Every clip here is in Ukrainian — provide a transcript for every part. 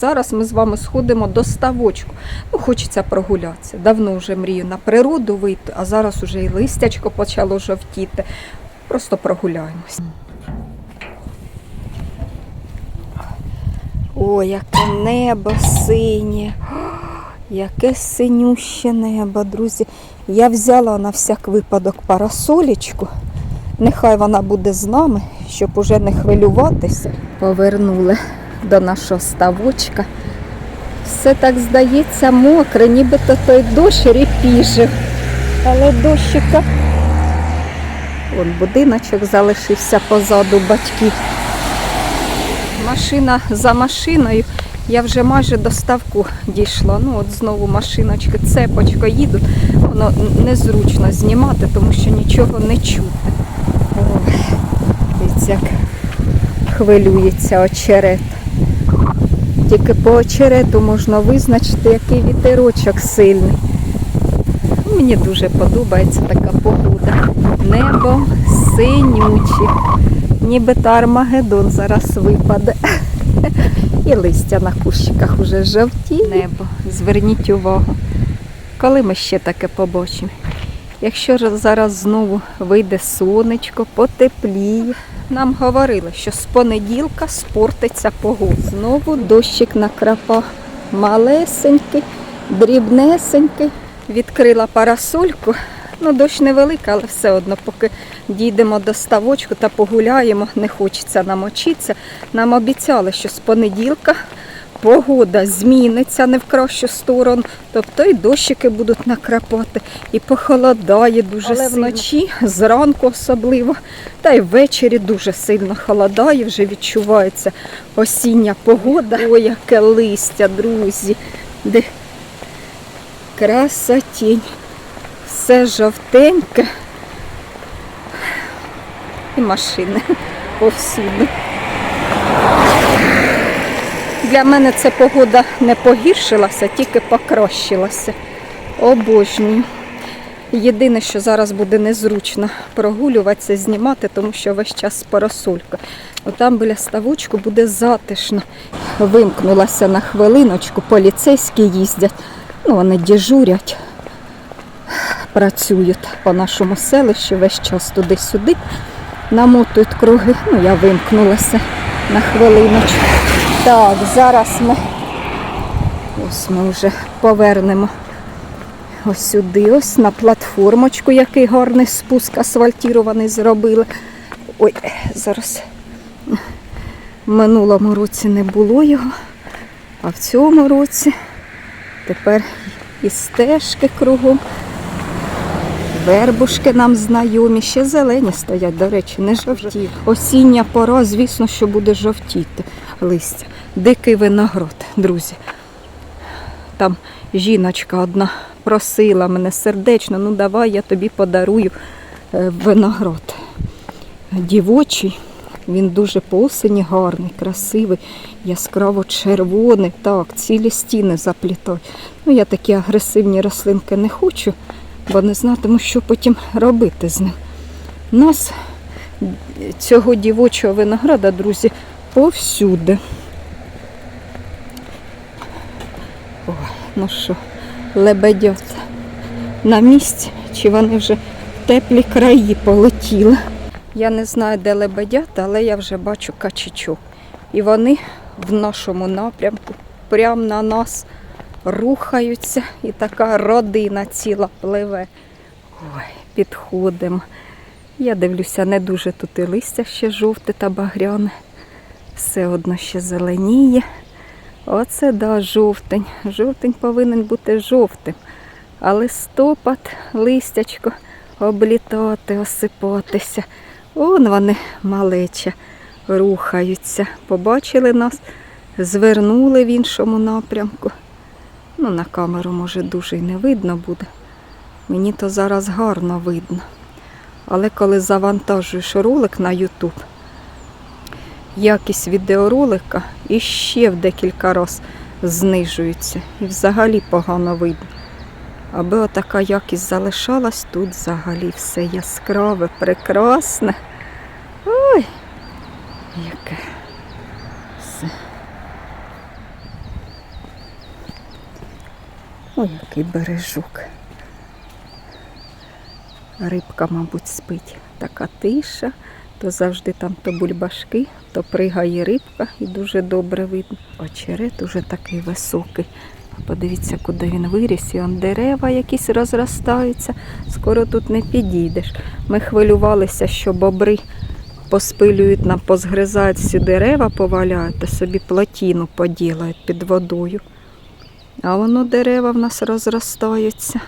Зараз ми з вами сходимо до ставочку. Ну, хочеться прогулятися. Давно вже мрію на природу вийти, а зараз уже і листячко почало жовтіти. Просто прогуляємось. О, яке небо синє. Яке синюще небо, друзі. Я взяла на всяк випадок парасолічку. Нехай вона буде з нами, щоб уже не хвилюватися. Повернули до нашого ставочка. Все так здається мокре, нібито той дощ репіжив. Але дощика. Вон будиночок залишився позаду батьків. Машина за машиною. Я вже майже до ставку дійшла. Ну от знову машиночки, цепочка їдуть. Воно незручно знімати, тому що нічого не чути. Ой, як хвилюється очерет. Тільки по очерету можна визначити, який вітерочок сильний. Мені дуже подобається така погода. Небо синюче. Нібито Армагеддон зараз випаде. І листя на кущиках уже жовті. Небо. Зверніть увагу. Коли ми ще таке побачимо? Якщо зараз знову вийде сонечко, потепліє. Нам говорили, що з понеділка спортиться погода. Знову дощик накрапав. Малесенький, дрібнесенький. Відкрила парасольку. Ну, дощ невелика, але все одно, поки дійдемо до ставочку та погуляємо, не хочеться намочитися. Нам обіцяли, що з понеділка погода зміниться не в кращу сторону, тобто і дощики будуть накрапати, і похолодає дуже Але сильно. вночі, зранку особливо, та й ввечері дуже сильно холодає, вже відчувається осіння погода. Ой, яке листя, друзі. Де красотінь. Все жовтеньке. І машини повсюди. Для мене ця погода не погіршилася, тільки покращилася. Обожнюю. Єдине, що зараз буде незручно прогулюватися, знімати, тому що весь час з парасолькою. Там біля ставочку буде затишно. Вимкнулася на хвилиночку, поліцейські їздять, ну вони дежурять, працюють по нашому селищу весь час туди-сюди, намотують круги. Ну, я вимкнулася на хвилиночку. Так, зараз ми ось ми вже повернемо ось сюди, ось на платформочку, який гарний спуск асфальтірований зробили. Ой, зараз в минулому році не було його, а в цьому році тепер і стежки кругом. Вербушки нам знайомі, ще зелені стоять, до речі, не жовті. Осіння пора, звісно, що буде жовтіти листя. Дикий виноград, друзі. Там жіночка одна просила мене сердечно, ну давай я тобі подарую е, виноград. Дівочий, він дуже по осені гарний, красивий, яскраво червоний. Так, цілі стіни заплітають. Ну, я такі агресивні рослинки не хочу, бо не знатиму, що потім робити з ним. У нас цього дівочого винограда, друзі, повсюди. Ой, ну що, лебедят на місці, чи вони вже в теплі краї полетіли. Я не знаю, де лебедята, але я вже бачу качечок. І вони в нашому напрямку, прямо на нас рухаються, і така родина ціла пливе. Ой, підходимо. Я дивлюся, не дуже тут і листя ще жовте та багряне. Все одно ще зеленіє. Оце да, жовтень. Жовтень повинен бути жовтим. А листопад, листячко облітати, осипатися. Он вони малеча рухаються. Побачили нас, звернули в іншому напрямку. Ну, на камеру, може, дуже й не видно буде. Мені то зараз гарно видно. Але коли завантажуєш ролик на YouTube, якість відеоролика іще в декілька разів знижується. І взагалі погано видно. Аби отака якість залишалась, тут взагалі все яскраве, прекрасне. Ой, яке Ой, який бережок. Рибка, мабуть, спить. Така тиша, то завжди там то бульбашки, то пригає рибка і дуже добре видно. Очерет уже такий високий. Подивіться, куди він виріс, і он дерева якісь розростаються. Скоро тут не підійдеш. Ми хвилювалися, що бобри поспилюють нам, позгризають всі дерева, поваляють, та собі плотіну поділають під водою. А воно дерева в нас розростаються.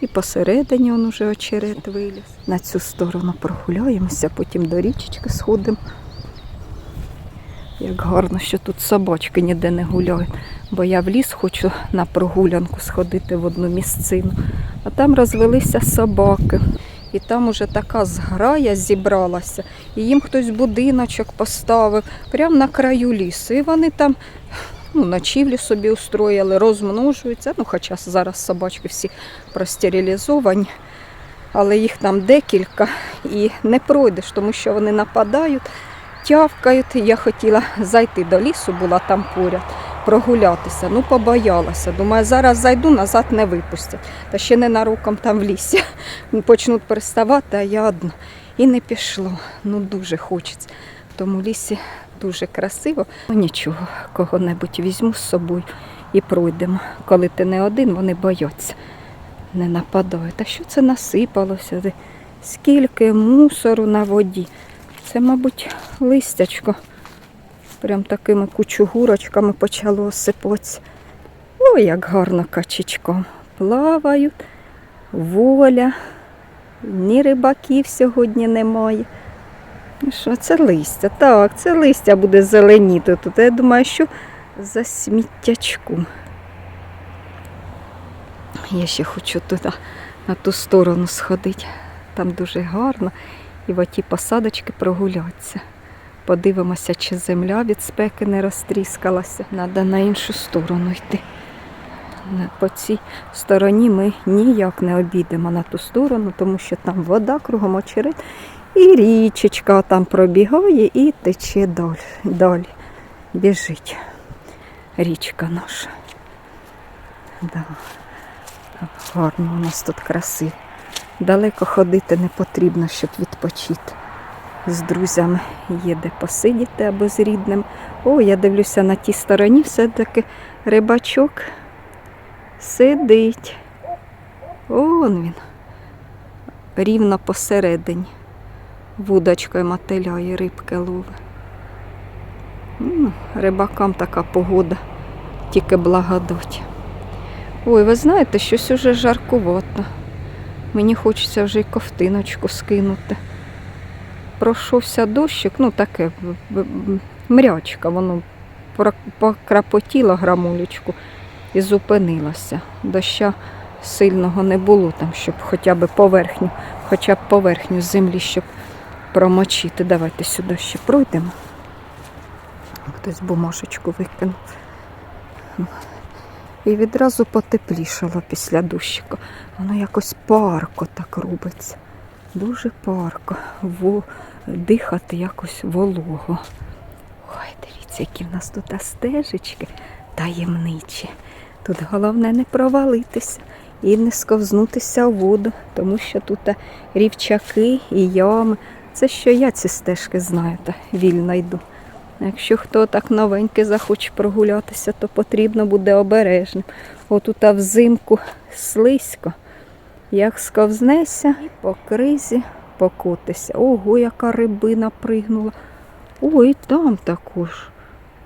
І посередині он уже очерет виліз. На цю сторону прогуляємося, потім до річечки сходимо. Як гарно, що тут собачки ніде не гуляють. Бо я в ліс хочу на прогулянку сходити в одну місцину. А там розвелися собаки. І там уже така зграя зібралася, і їм хтось будиночок поставив прямо на краю лісу. І вони там ну, ночівлю собі устроїли, розмножуються. Ну, хоча зараз собачки всі простерилізовані, але їх там декілька і не пройдеш, тому що вони нападають, тявкають. Я хотіла зайти до лісу, була там поряд, прогулятися. Ну, побоялася. Думаю, зараз зайду, назад не випустять. Та ще ненароком там в лісі. Почнуть приставати, а я одна. І не пішло. Ну, дуже хочеться. В тому лісі дуже красиво. Ну нічого, кого-небудь візьму з собою і пройдемо. Коли ти не один, вони бояться, не нападають. А що це насипалося? Скільки мусору на воді. Це, мабуть, листячко. Прям такими кучугурочками почало осипатися. Ой, як гарно качечком. Плавають, воля. Ні рибаків сьогодні немає. Що, це листя? Так, це листя буде зеленіти тут. Я думаю, що за сміттячку. Я ще хочу туди, на ту сторону сходити. Там дуже гарно. І в оті посадочки прогулятися. Подивимося, чи земля від спеки не розтріскалася. Треба на іншу сторону йти. По цій стороні ми ніяк не обійдемо на ту сторону, тому що там вода кругом очерет. І річечка там пробігає і тече далі. далі. Біжить річка наша. Да. Гарно у нас тут красиво. Далеко ходити не потрібно, щоб відпочити. З друзями є де посидіти або з рідним. О, я дивлюся на тій стороні, все-таки рибачок сидить. Он він. Рівно посередині. Вудочкою мотиляє, рибки ловить. Ну, рибакам така погода, тільки благодать. Ой, ви знаєте, щось уже жаркувато. Мені хочеться вже й ковтиночку скинути. Пройшовся дощик, ну таке мрячка, воно покрапотіло грамулечку і зупинилося. Доща сильного не було там, щоб хоча б поверхню, хоча б поверхню землі, щоб промочити. Давайте сюди ще пройдемо. Хтось бумажечку викинув. І відразу потеплішало після дощика. Воно якось парко так робиться. Дуже парко. Во, дихати якось волого. Ой, дивіться, які в нас тут стежечки таємничі. Тут головне не провалитися і не сковзнутися в воду, тому що тут рівчаки і ями. Це що я ці стежки знаю, та вільно йду. Якщо хто так новенький захоче прогулятися, то потрібно буде обережним. Отут взимку слизько. Як сковзнеся, по кризі покотися. Ого, яка рибина пригнула. Ой, там також.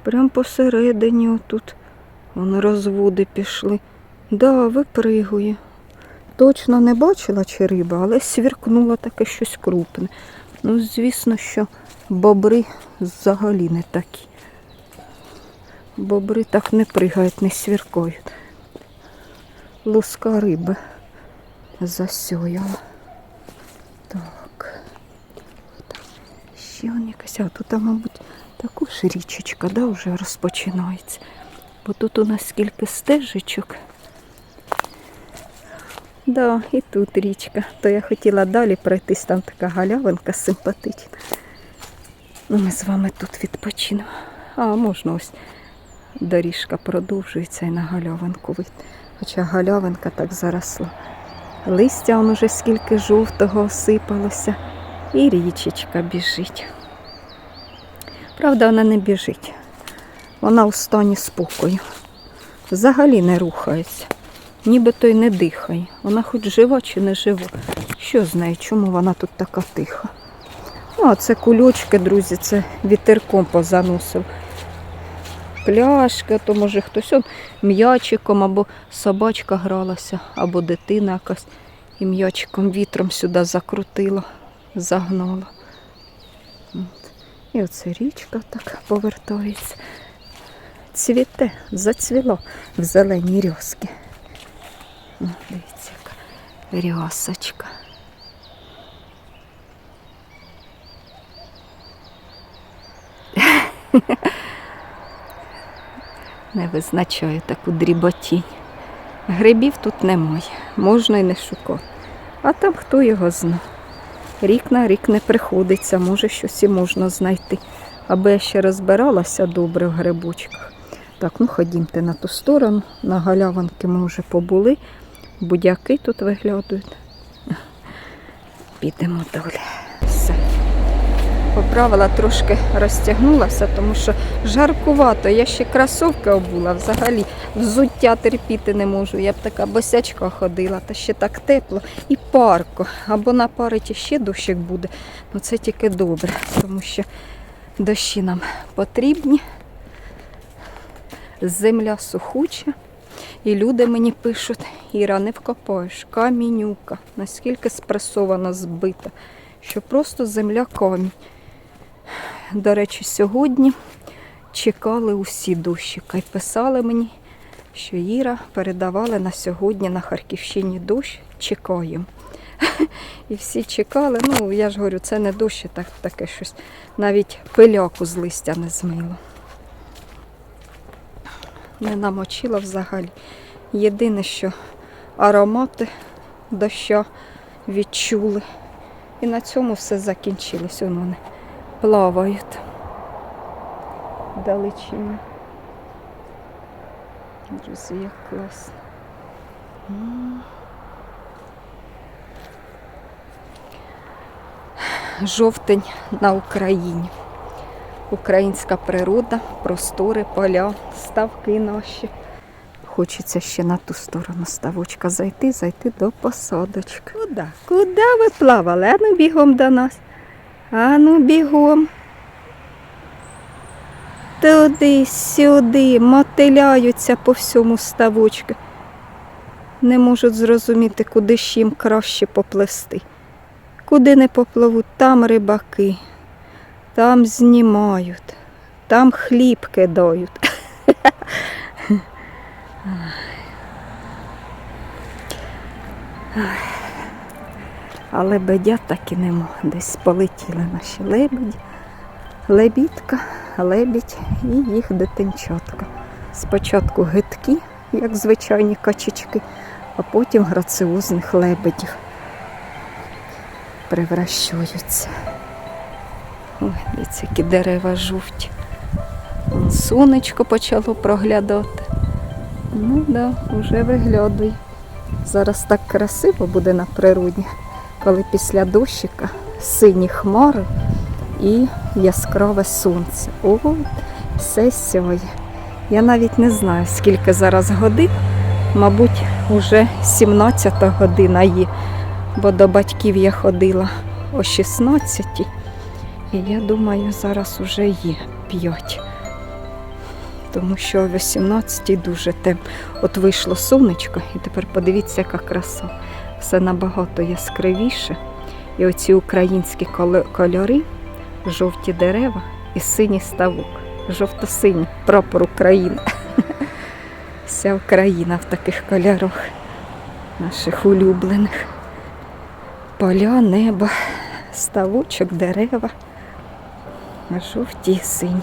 Прям посередині отут. Вон розводи пішли. Да, випригує. Точно не бачила чи риба, але свіркнуло таке щось крупне. Ну, звісно, що бобри взагалі не такі. Бобри так не пригають, не свіркають. Луска риби засьояла. Так. Ще якась, а тут, мабуть, також річечка, да, вже розпочинається. Бо тут у нас скільки стежечок. Да, і тут річка. То я хотіла далі пройтись, там така галявинка симпатична. Ну, ми з вами тут відпочинемо. А, можна ось доріжка продовжується і на галявинку вийти. Хоча галявинка так заросла. Листя он уже скільки жовтого осипалося, і річечка біжить. Правда, вона не біжить. Вона у стані спокою. Взагалі не рухається. Нібито й не дихає. Вона хоч жива чи не жива. Що з нею? Чому вона тут така тиха? Ну, а це кульочки, друзі, це вітерком позаносив. Пляшки, то може хтось он м'ячиком або собачка гралася, або дитина якась і м'ячиком вітром сюди закрутила, загнала. І оце річка так повертається. Цвіте, зацвіло в зеленій рьоски. О, Дивіться, яка рясочка. Не визначаю таку дріботінь. Грибів тут немає, можна й не шукати. А там хто його зна. Рік на рік не приходиться, може щось і можна знайти. Аби я ще розбиралася добре в грибочках. Так, ну ходімте на ту сторону, на галявинки ми вже побули. Будяки тут виглядають. Підемо далі. Все. Поправила, трошки розтягнулася, тому що жаркувато. Я ще кросовки обула, взагалі взуття терпіти не можу. Я б така босячка ходила, та ще так тепло і парко. Або на париті ще дощик буде. Ну це тільки добре, тому що дощі нам потрібні. Земля сухуча. І люди мені пишуть, Іра, не вкопаєш, камінюка, наскільки спресована, збита, що просто земля камінь. До речі, сьогодні чекали усі дощика і писали мені, що Іра передавали на сьогодні на Харківщині дощ, чекаємо. І всі чекали. Ну, я ж говорю, це не дощ, так, таке щось. Навіть пиляку з листя не змило. Не намочила взагалі. Єдине, що аромати доща відчули. І на цьому все закінчилось. Вон вони плавають далечині. Друзі, як класно. Жовтень на Україні. Українська природа, простори, поля, ставки наші. Хочеться ще на ту сторону ставочка зайти, зайти до посадочки. Куди? Куди ви плавали? Ану бігом до нас. Ану бігом. Туди, сюди, мотиляються по всьому ставочку. Не можуть зрозуміти, куди ж їм краще поплести. Куди не попливуть, там рибаки, там знімають, там хліб кидають. А лебедя так і нема. Десь полетіли наші лебеді. Лебідка, лебідь і їх дитинчатка. Спочатку гидкі, як звичайні качечки, а потім граціозних лебедів превращуються. Ой, дивіться, які дерева жовті. Сонечко почало проглядати. Ну да, вже виглядає. Зараз так красиво буде на природі, коли після дощика сині хмари і яскраве сонце. О, все сьоє. Я навіть не знаю, скільки зараз годин. Мабуть, уже 17 година є, бо до батьків я ходила о 16 і я думаю, зараз уже є 5. Тому що о 18 дуже тем. От вийшло сонечко, і тепер подивіться, яка краса. Все набагато яскравіше. І оці українські кольори, жовті дерева і синій ставок. Жовто-синій прапор України. Вся Україна в таких кольорах наших улюблених. Поля, небо, ставочок, дерева, жовті і сині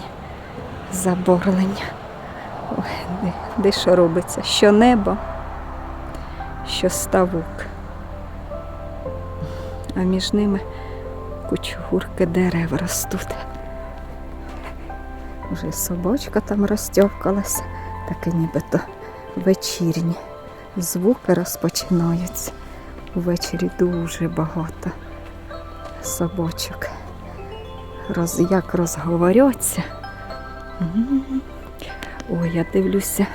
заборлення. Ой, де, де що робиться? Що небо, що ставок. А між ними кучугурки дерев ростуть. Уже й собачка там розтьовкалася, таке нібито вечірнє звуки розпочинаються. Увечері дуже багато собачок. Роз, як розговоряться. Ой, я дивлюся,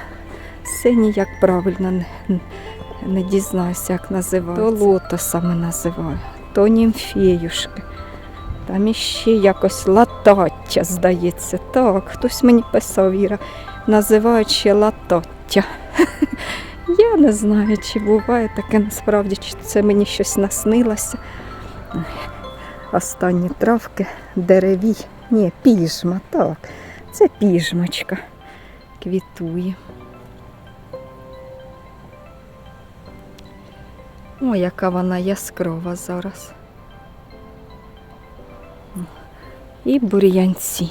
все ніяк правильно не, не дізнаюся, як називається. То лотосами називаю, то німфеюшки. Там іще якось латаття, здається. Так, хтось мені писав, Іра, називають ще латаття. Я не знаю, чи буває таке насправді, чи це мені щось наснилося. Останні травки дереві. Ні, піжма, так. Це піжмочка. Квітує. О, яка вона яскрава зараз. І бур'янці.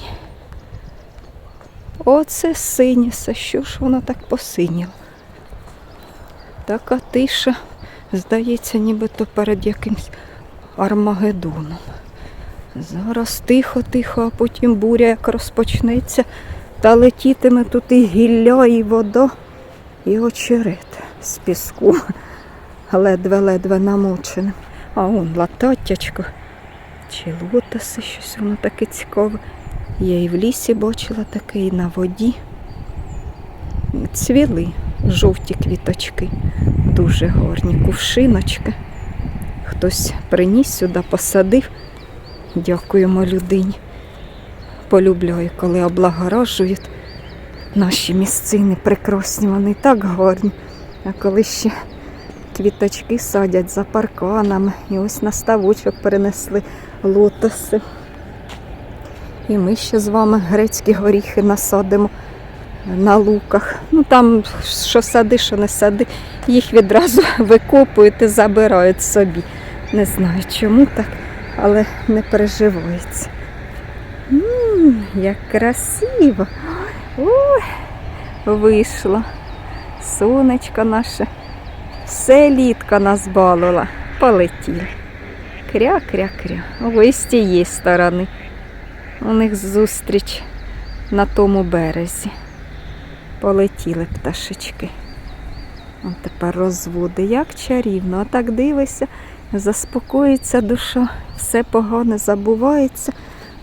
Оце синісе, що ж воно так посиніло? Така тиша, здається, нібито перед якимсь Армагеддоном. Зараз тихо-тихо, а потім буря як розпочнеться, та летітиме тут і гілля, і вода, і очерет з піску, ледве-ледве намоченим. А он лататтячко, чи лотоси, щось воно таке цікаве. Я і в лісі бачила таке, і на воді. Цвіли жовті квіточки, дуже гарні кувшиночки. Хтось приніс сюди, посадив. Дякуємо людині. Полюбляю, коли облагоражують наші місцини прекрасні, вони так гарні. А коли ще квіточки садять за парканами, і ось на ставочок перенесли лотоси. І ми ще з вами грецькі горіхи насадимо на луках. Ну там що сади, що не сади, їх відразу викопують і забирають собі. Не знаю чому так, але не переживається. М, як красиво. Ой, вийшло. Сонечко наше. Все літко нас балувало. Полетіло. Кря-кря-кря. Ой, з тієї сторони. У них зустріч на тому березі. Полетіли пташечки. От тепер розводи. Як чарівно. А так дивишся, заспокоїться душа, все погане забувається,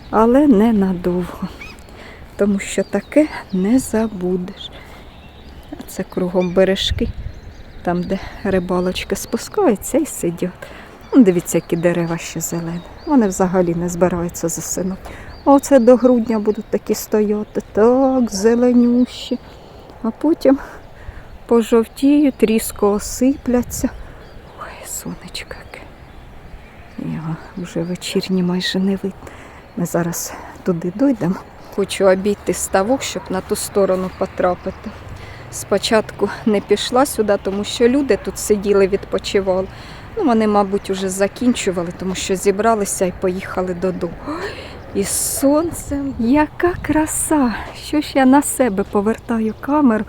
але не надовго. Тому що таке не забудеш. Це кругом бережки, там, де рибалочки спускаються і сидять. Ну, Дивіться, які дерева ще зелені. Вони взагалі не збираються засинути. Оце до грудня будуть такі стояти. Так, зеленющі. А потім пожовтіють, різко осипляться. Ой, сонечко. Його вже вечірні майже не видно. Ми зараз туди дійдемо. Хочу обійти ставок, щоб на ту сторону потрапити. Спочатку не пішла сюди, тому що люди тут сиділи, відпочивали. Ну, вони, мабуть, уже закінчували, тому що зібралися і поїхали додому. І сонцем, яка краса! Що ж я на себе повертаю камеру,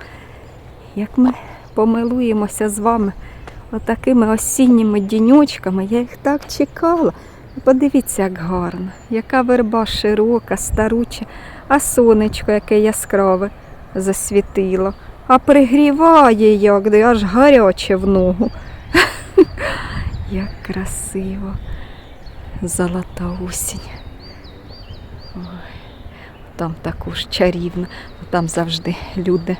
як ми помилуємося з вами отакими осінніми діньочками. Я їх так чекала. Подивіться, як гарно, яка верба широка, старуча, а сонечко, яке яскраве засвітило. А пригріває як, де аж гаряче в ногу. Як красиво. Золота осінь. Ой, там також чарівно. Там завжди люди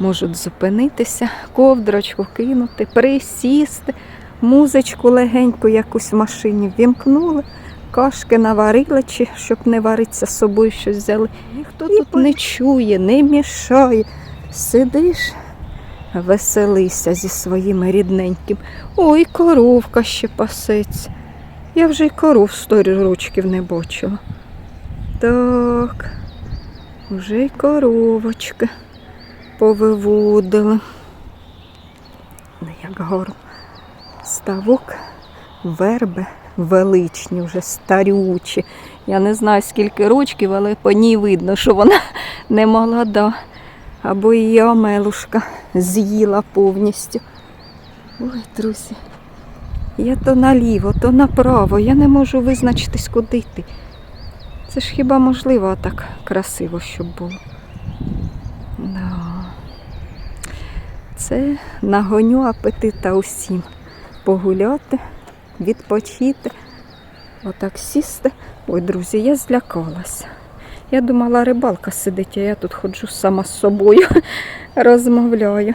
можуть зупинитися, ковдрочку кинути, присісти, музичку легеньку якусь в машині вімкнули, кашки наварили, чи щоб не варитися з собою щось взяли. Ніхто тут не чує, не мішає. Сидиш, веселися зі своїм рідненьким. Ой, коровка ще пасеться. Я вже й коров сто рочків не бачила. Так, вже й коровочки повиводили. Ну, Як гарно. Ставок, верби величні, вже старючі. Я не знаю, скільки рочків, але по ній видно, що вона не молода. Або її омелушка з'їла повністю. Ой, друзі, я то наліво, то направо. Я не можу визначитись, куди йти. Це ж хіба можливо так красиво, щоб було. Да. Це нагоню апетита усім. Погуляти, відпочити, отак сісти. Ой, друзі, я злякалася. Я думала, рибалка сидить, а я тут ходжу сама з собою, розмовляю.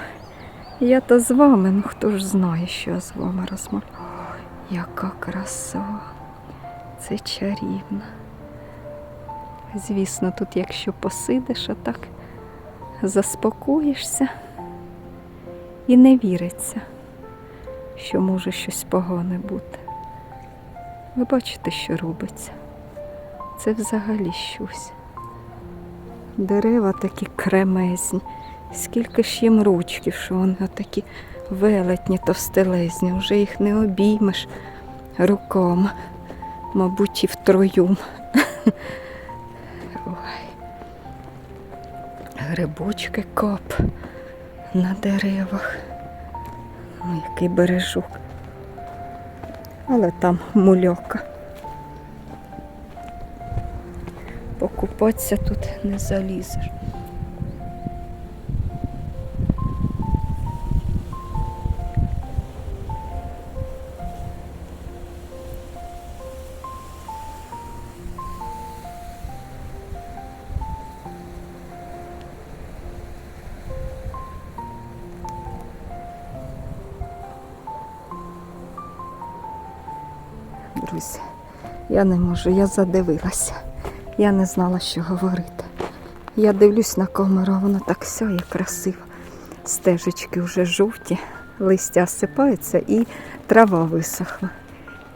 Я то з вами, ну хто ж знає, що я з вами розмовляю. Ой, яка краса. Це чарівно. Звісно, тут, якщо посидиш, отак заспокоїшся і не віриться, що може щось погане бути. Ви бачите, що робиться? Це взагалі щось. Дерева такі кремезні, скільки ж їм ручків, що вони такі велетні, товстелезні, вже їх не обіймеш руками, мабуть, і втроюм. Ой. Грибочки коп на деревах. Ой, який бережок. Але там мульока. Покупатися тут не залізеш. Я не можу, я задивилася. Я не знала, що говорити. Я дивлюсь на камеру, а вона так сяє красиво. Стежечки вже жовті, листя осипаються і трава висохла.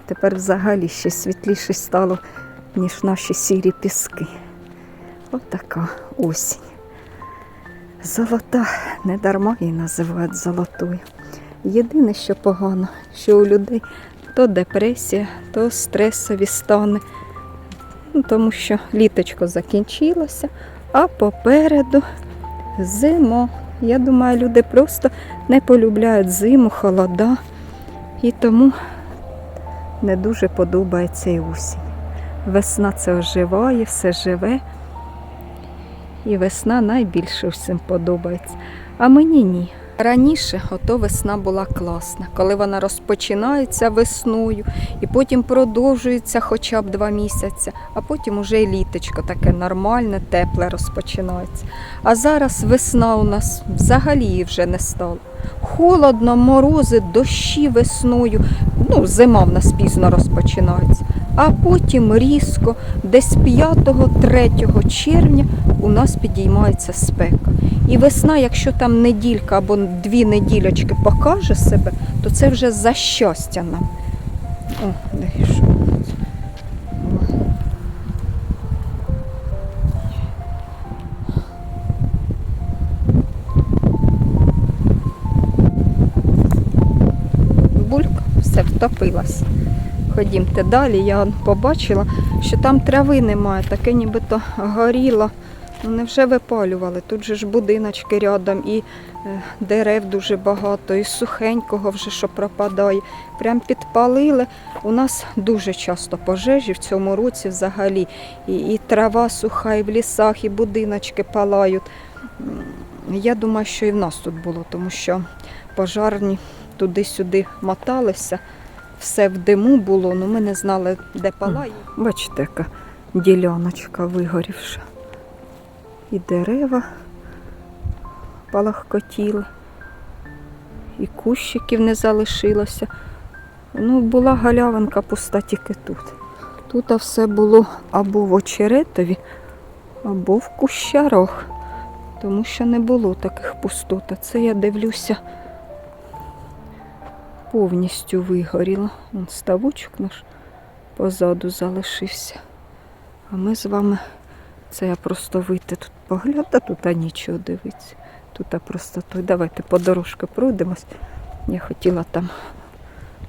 Тепер взагалі ще світліше стало, ніж наші сірі піски. От осінь. Золота, не дарма її називають золотою. Єдине, що погано, що у людей то депресія, то стресові стани. Ну, тому що літочко закінчилося, а попереду зима. Я думаю, люди просто не полюбляють зиму, холода, і тому не дуже подобається і осінь. Весна це оживає, все живе. І весна найбільше всім подобається. А мені ні. Раніше ото весна була класна, коли вона розпочинається весною і потім продовжується хоча б два місяці, а потім уже і літочко таке нормальне, тепле розпочинається. А зараз весна у нас взагалі вже не стало. Холодно, морози, дощі весною. Ну, зима в нас пізно розпочинається. А потім різко, десь 5-3 червня у нас підіймається спека. І весна, якщо там неділька або дві неділячки покаже себе, то це вже за щастя нам. О, де що? О. Булька все втопилась. Ходімте далі. Я побачила, що там трави немає, таке нібито горіло. Ну невже випалювали? Тут же ж будиночки рядом і е, дерев дуже багато, і сухенького вже що пропадає. Прям підпалили. У нас дуже часто пожежі в цьому році взагалі. І, і трава суха, і в лісах, і будиночки палають. Я думаю, що і в нас тут було, тому що пожарні туди-сюди моталися. Все в диму було, але ми не знали, де палає. Бачите, яка діляночка вигорівша. І дерева палахкотіли, і кущиків не залишилося. Ну, була галявинка пуста тільки тут. Тут все було або в очеретові, або в кущарах, тому що не було таких пустот. А це я дивлюся, повністю вигоріло. Вон ставочок наш позаду залишився. А ми з вами, це я просто вийти тут погляд, тут а нічого дивитися. Тут а просто той. Давайте по дорожки пройдемось. Я хотіла там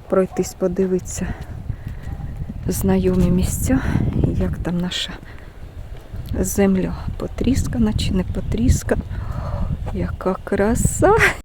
пройтись, подивитися знайомі місця, як там наша земля потріскана чи не потріскана. Яка краса!